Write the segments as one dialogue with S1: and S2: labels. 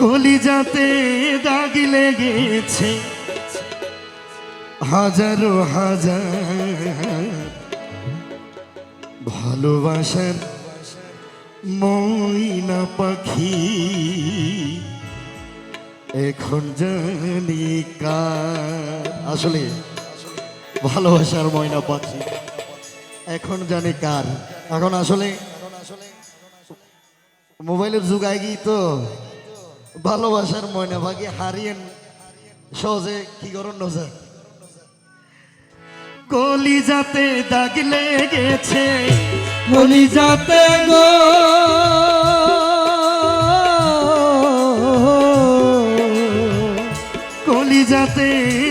S1: কলিজাতে দাগ লেগেছে। হাজারো হাজার ভালোবাসার ময়না পাখি এখন জানি আসলে ভালোবাসার ময়না পাখি এখন জানি কার। এখন আসলে মোবাইলের যুগ আগে তো। ভালোবাসার ময়না পাখি হারিয়েন সহজে কি করুন নজর কলিজাতে দাগ লেগেছে,
S2: কলিজাতে গো।
S1: কলিজাতে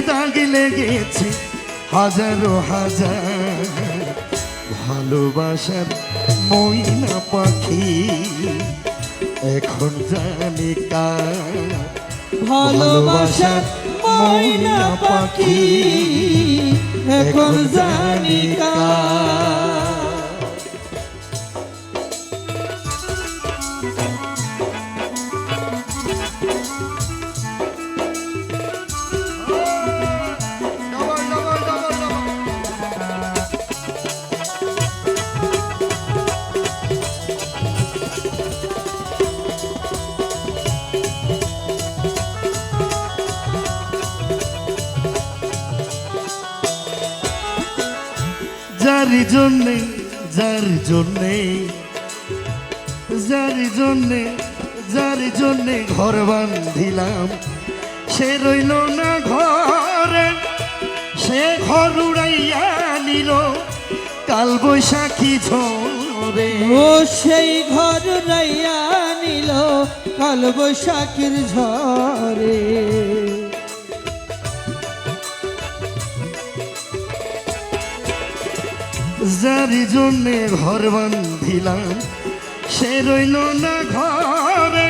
S1: দাগ লেগেছে, হাজারো হাজার ভালোবাসার ময়না পাখি। এখন জানি
S2: ভালোবাসা ময়না পাখি। এখন জানি
S1: যার জন্যে যার জন্যে যার জন্যে যার জন্যে ঘর বান্ধিলাম সে রইল না ঘরে, সে ঘর উড়াইয়া নিল। কাল বৈশাখী ঝরে।
S2: ও সেই ঘর উড়াইয়া নিল, কাল বৈশাখীর ঝরে।
S1: যার জন্যে ঘর বান্ধিলাম সে রইল না ঘরে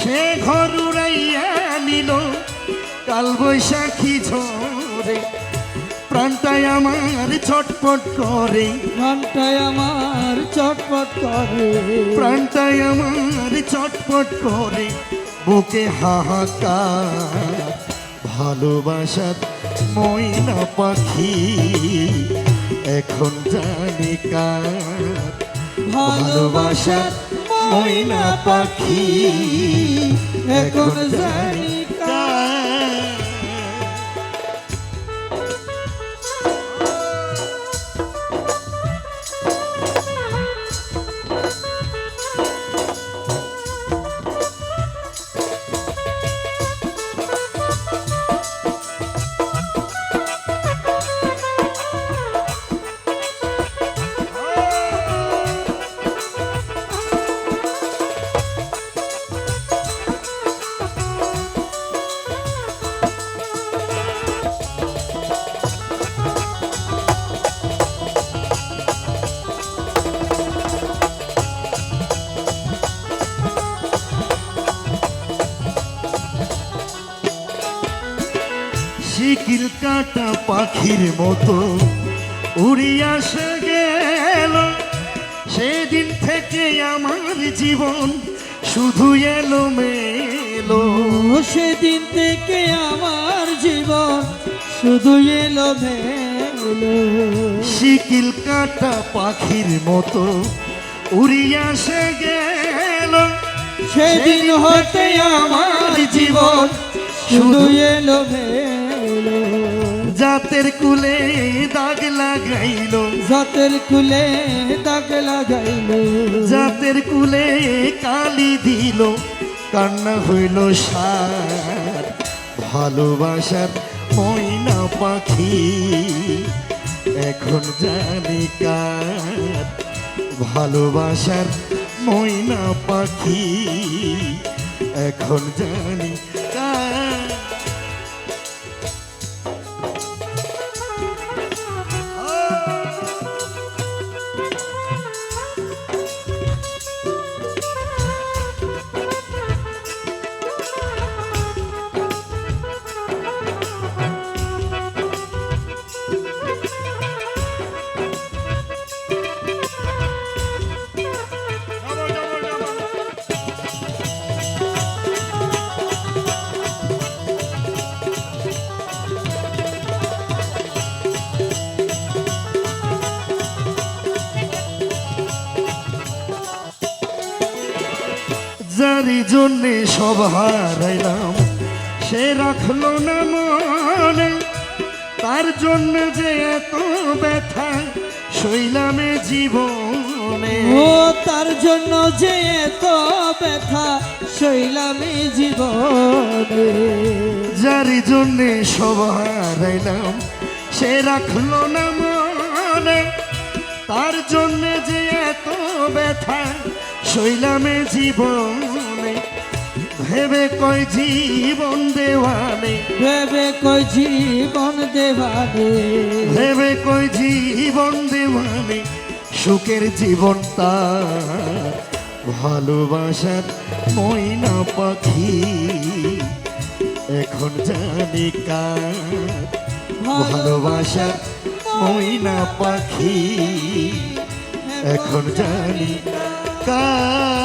S1: সে ঘর উড়াইয়া নিল কাল বৈশাখী ঝরে প্রাণটাই আমার ছটপট করে।
S2: ঘন্টায় আমার চটপট করে।
S1: প্রাণটাই আমার ছটপট করে। বুকে হাহাকার ভালোবাসার ময়না পাখি। এখন জানি কার
S2: ভালোবাসার ময়না পাখি। এখন
S1: শিকিল কাটা পাখির মতো উড়িয়া সে গেল। সেদিন থেকে আমার জীবন শুধু এলো মেলো
S2: সেদিন থেকে আমার জীবন শুধু এলো মেলো
S1: শিকিল কাটা পাখির মতো উড়িয়া সে গেল।
S2: সেদিন হতে আমার জীবন শুধু এলো মেলো
S1: জাতের কুলে দাগ লাগাইল।
S2: জাতের কুলে দাগ লাগাইল।
S1: জাতের কুলে কালি দিল। কান্না হইল সার ভালোবাসার ময়না পাখি। এখন জানি কার ভালোবাসার ময়না পাখি। এখন জানি যারি জন্যে সব হারাইলাম। সে রাখল না মনে তার জন্য যে এত ব্যথা শৈলামে জীবনে।
S2: ও তার জন্য যে এত ব্যথা শৈলামী জীবনে।
S1: যারি জন্যে সব হারাইলাম সে রাখল না মনে তার জন্য যে এত ব্যথা শৈলামে জীবনে। ভেবে কয় জীবন দেওয়ানে।
S2: ভেবে কই জীবন দেবানে
S1: ভেবে কই জীবন দেওয়ানে। সুখের জীবন তার ভালোবাসার ময়না পাখি। এখন জানি কার ভালোবাসার ময়না পাখি। এখন জানি কার